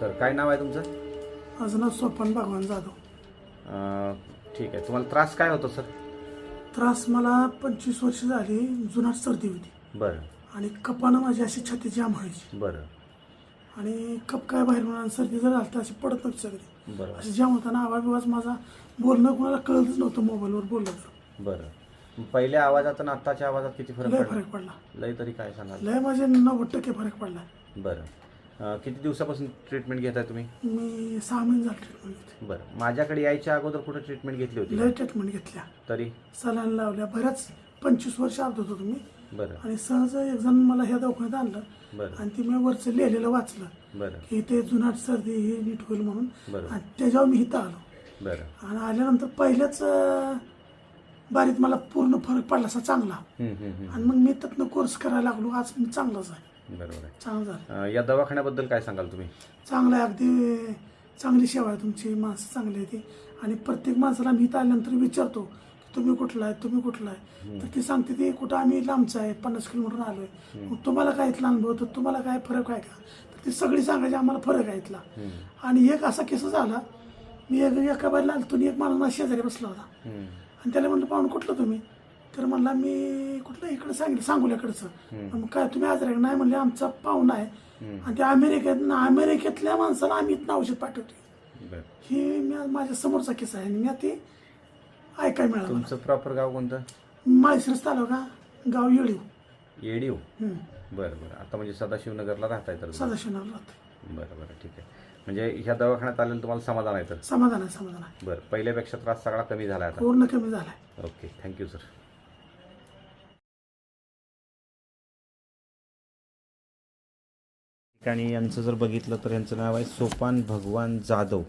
Sir काय नाव आहे तुमचं? माझं नाव सोपान भगवान जाधव. अं, ठीक आहे. तुम्हाला त्रास काय होतो सर? त्रास मला पंचवीस वर्ष झाली जुनाट सर्दी होती. बरं. आणि कपानं माझी अशी छाती जाम व्हायची. बरं. आणि कप काय बाहेर म्हणून सर्दी जर आली तर अशी पडत नव्हती सर्दी. बरं. अशी जाम होताना आवाज माझा बोलणं कोणाला कळतच नव्हतं मोबाईलवर बोललं तर. बरं. पहिल्या आवाजात आणि आत्ताच्या आवाजात किती फरक लय पडला? फरक पडला. लय तरी काय सांगाल? लय माझे नव्वद टक्के फरक पडला. बरं. अं, किती दिवसापासून ट्रीटमेंट घेताय तुम्ही? मी सहा महिने झाले ट्रीटमेंट बरं. माझ्याकडे यायच्या अगोदर कुठे ट्रीटमेंट घेतली होती? लय ट्रीटमेंट घेतल्या. तरी? सलाईन लावल्या. बऱ्याच पंचवीस वर्ष आत होतो तुम्ही बरं. आणि सहज एक जण मला ह्या दवाखान्यात आणलं. बरं. आणि ती मी वरचं लिहिलेलं वाचलं. बरं. की ते जुनाट सर्दी ही नीट होईल म्हणून. आणि त्याच्यावर मी इथं आलो. बरं. आणि आल्यानंतर पहिल्याच अं, बारीत मला पूर्ण फरक पडला असा चांगला. हम्म, हम्म, हम्म. आणि मग मी त्यातनं कोर्स करायला लागलो. आज मी चांगलाच आहे. बरोबर आहे. चांगलं झालं. अं, या दवाखान्याबद्दल काय सांगाल तुम्ही? चांगलं आहे. अगदी चांगली सेवा आहे तुमची. माणसं चांगली आहे ती. आणि प्रत्येक माणसाला मी इथं आल्यानंतर विचारतो की तुम्ही कुठला आहे? तुम्ही कुठला आहे? तर ती सांगते ती कुठं आम्ही लांबचं आहे? पन्नास किलोमीटर आलो आहे मग तुम्हाला काय इथला अनुभव? तर तुम्हाला काय फरक आहे का? तर ती सगळी सांगायची आम्हाला फरक आहे इथला. आणि एक असा केस झाला मी एक एका बाईला आलतो आणि एक माणूस माझ्या शेजारी बसला होता. आणि त्याला म्हणलं पाहून कुठलं तुम्ही? तर म्हणला मी कुठलं इकडं सांगितलं सांगोल्याकडचं. मग काय तुम्ही आज नाही म्हणले आमचा पाहुणा आहे. आणि त्या अमेरिकेत अमेरिकेतल्या माणसाला आम्ही इथं औषध पाठवते बरं. ही मी माझ्या समोरचा किस्सा आहे. आणि मी ते ऐकाय मिळालं तुमचं प्रॉपर गाव कोणतं? माळशिरस तालुका गाव येळीव येडीव. बरं बरं. आता म्हणजे सदाशिवनगरला राहताय तर सदाशिवनगर राहतो बरं बरं. ठीक आहे. म्हणजे ह्या दवाखान्यात आलेलं तुम्हाला समाधान आहे तर? समाधान आहे समाधान आहे. बरं. पहिल्यापेक्षा त्रास सगळा कमी झाला आता. पूर्ण कमी झालाय. ओके. Thank you sir. ठिकाणी यांचं जर बघितलं तर यांचं नाव आहे सोपान भगवान जाधव.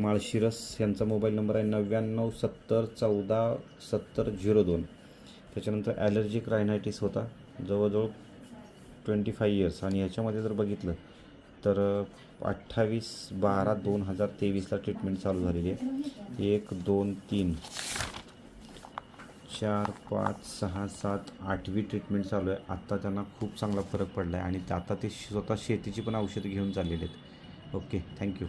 माळशिरस यांचा मोबाईल नंबर आहे नव्याण्णव सत्तर चौदा सत्तर झिरो दोन. त्याच्यानंतर ॲलर्जिक रायनायटिस होता जवळजवळ ट्वेंटी फाय इयर्स. आणि ह्याच्यामध्ये जर बघितलं तर अठ्ठावीस बारा दोन हजार तेवीसला ट्रीटमेंट चालू झालेली आहे. एक दोन तीन. चार पाच सहा सात आठवी ट्रीटमेंट चालू आहे. आत्ता त्यांना खूप चांगला फरक पडला आहे आणि ते आता ते स्वतः शेतीची पण औषधं घेऊन चाललेले आहेत. Okay thank you